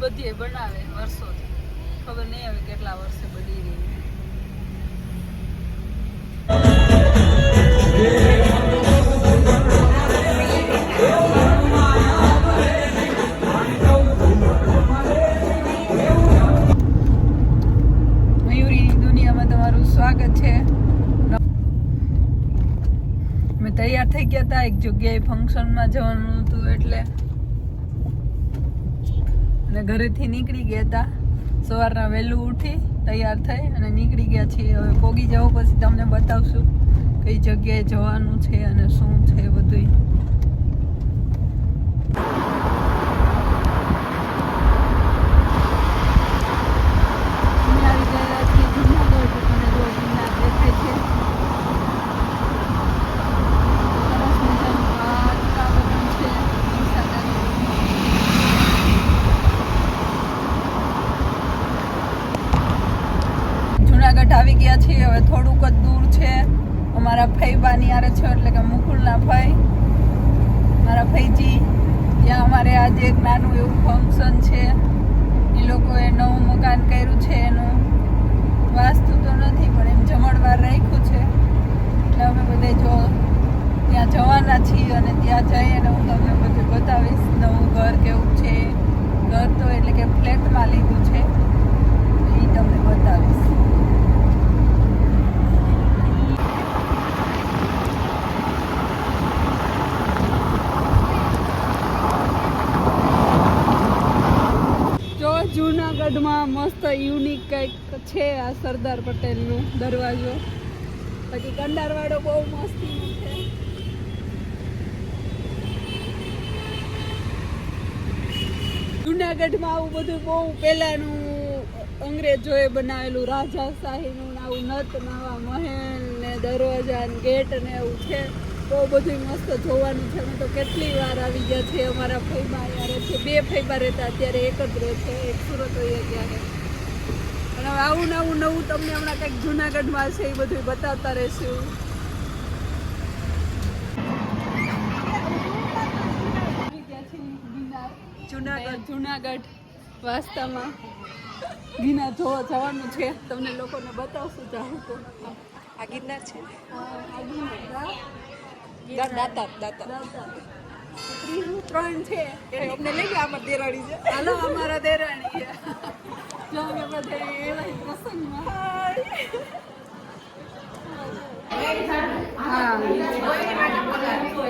બધી બનાવે વર્ષોથી. ખબર નહીં હવે કેટલા વર્ષે બની રહી દુનિયામાં તમારું સ્વાગત છે. મેં તૈયાર થઈ ગયા હતા એક જગ્યાએ ફંક્શનમાં જવાનું હતું એટલે અને ઘરેથી નીકળી ગયા હતા સવારના વહેલું ઉઠી તૈયાર થઈ અને નીકળી ગયા છીએ. હવે પોગી જાઓ પછી તમને બતાવશું કઈ જગ્યાએ જવાનું છે અને શું છે બધું અમે આવી ગયા છીએ જૂનાગઢ અને જો ગિરનાર દેખાય છે સરસ મજાનું વાતાવરણ છે વરસાદ આવી જુનાગઢ આવી ગયા છીએ હવે થોડુંક જ દૂર છે અમારા ફઈબાની આરે છો એટલે કે મુકુલના ફઈ મારા ફઈજી ત્યાં અમારે આજે એક નાનું એવું ફંક્શન છે. એ લોકોએ નવું મકાન કર્યું છે એનું. વાસ્તુ તો નથી, પણ એમ જમણવાર રાખ્યું છે એટલે અમે બધે જો ત્યાં જવાના છીએ અને ત્યાં જઈ અને હું તમને બધું બતાવીશ નવું ઘર કેવું છે ઘર તો એટલે કે ફ્લેટમાં લીધું છે એ તમને બતાવીશ જો જૂનાગઢમાં મસ્ત યુનિક કંઈક છે આ સરદાર પટેલનો દરવાજો. પછી કંડારવાળો બહુ મસ્તીનો છે. જુનાગઢમાં આવું બધું બહુ પહેલાનું અંગ્રેજોએ બનાવેલું રાજાશાહીનું આવું નત નવા મહેલ ને દરવાજા ને ગેટ ને એવું છે. બહુ બધું મસ્ત જોવાનું છે. અમે તો કેટલી વાર આવી ગયા છે અમારા ફઈબા અહીંયા છે. બે ફઈબા રહેતા, અત્યારે એક જ રહે છે, એક સુરત હોય છે. અને આવું નવું નવું તમને હમણાં કંઈક જૂનાગઢમાં છે એ બધું બતાવતા રહેશું. જુનાગઢ. જુનાગઢ. વાસ્તામાં. ગિરનાર જોવા જવાનું છે. તમને લોકોને બતાવશું ચાહું તો. આ ગિરનાર છે દાતા દાતા ત્રણ છે. અમને લઈ ગયા આમાં દેરાણી છે. હાલો અમારા દેરાણી જો અમે બધે એવા પ્રસંગમાં હા ત્યાં નહીં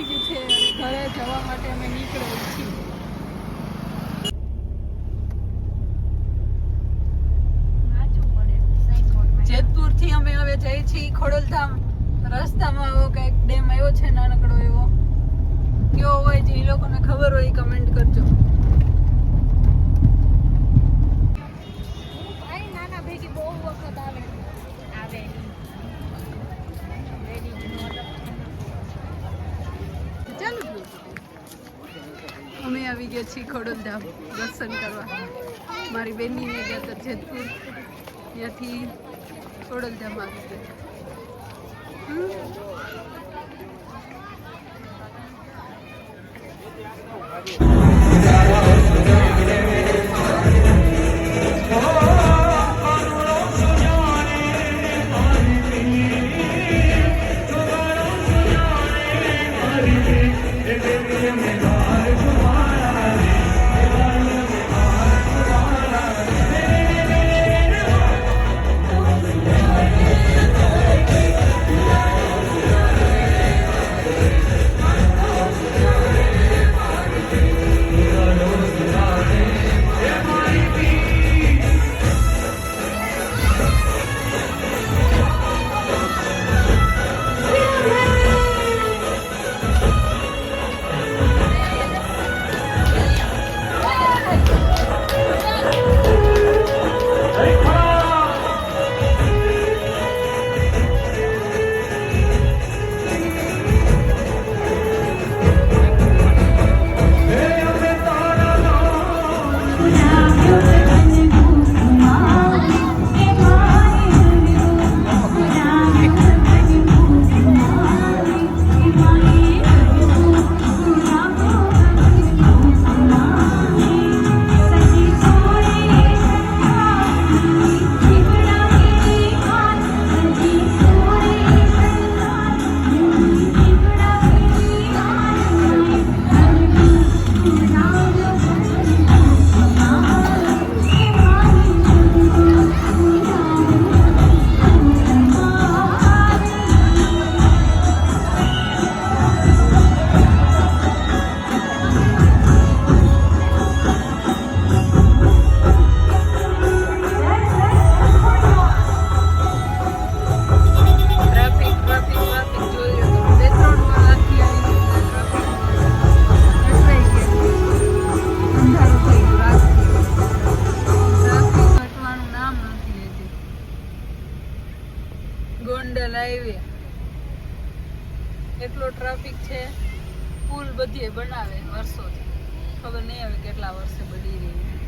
પતી ગયું છે ઘરે જવા માટે અમે નીકળ્યા છીએ. જેતપુરથી અમે હવે જઈએ છીએ ખોડલધામ. રસ્તામાં આવો કંઈક ડેમ આવ્યો છે નાનકડો એવો. કેવો હોય જે એ લોકોને ખબર હોય કમેન્ટ કરજો. આવી ગયા છીએ ખોડલધામ. દર્શન કરવા. મારી બેનીને ગયા હતા જેતપુર. ત્યાંથી ખોડલધામ આવી ગયા. ગોંડલ હાઈવે. એટલો ટ્રાફિક છે, પુલ બધે બનાવે વર્ષોથી. ખબર નહીં હવે કેટલા વર્ષે બની રહી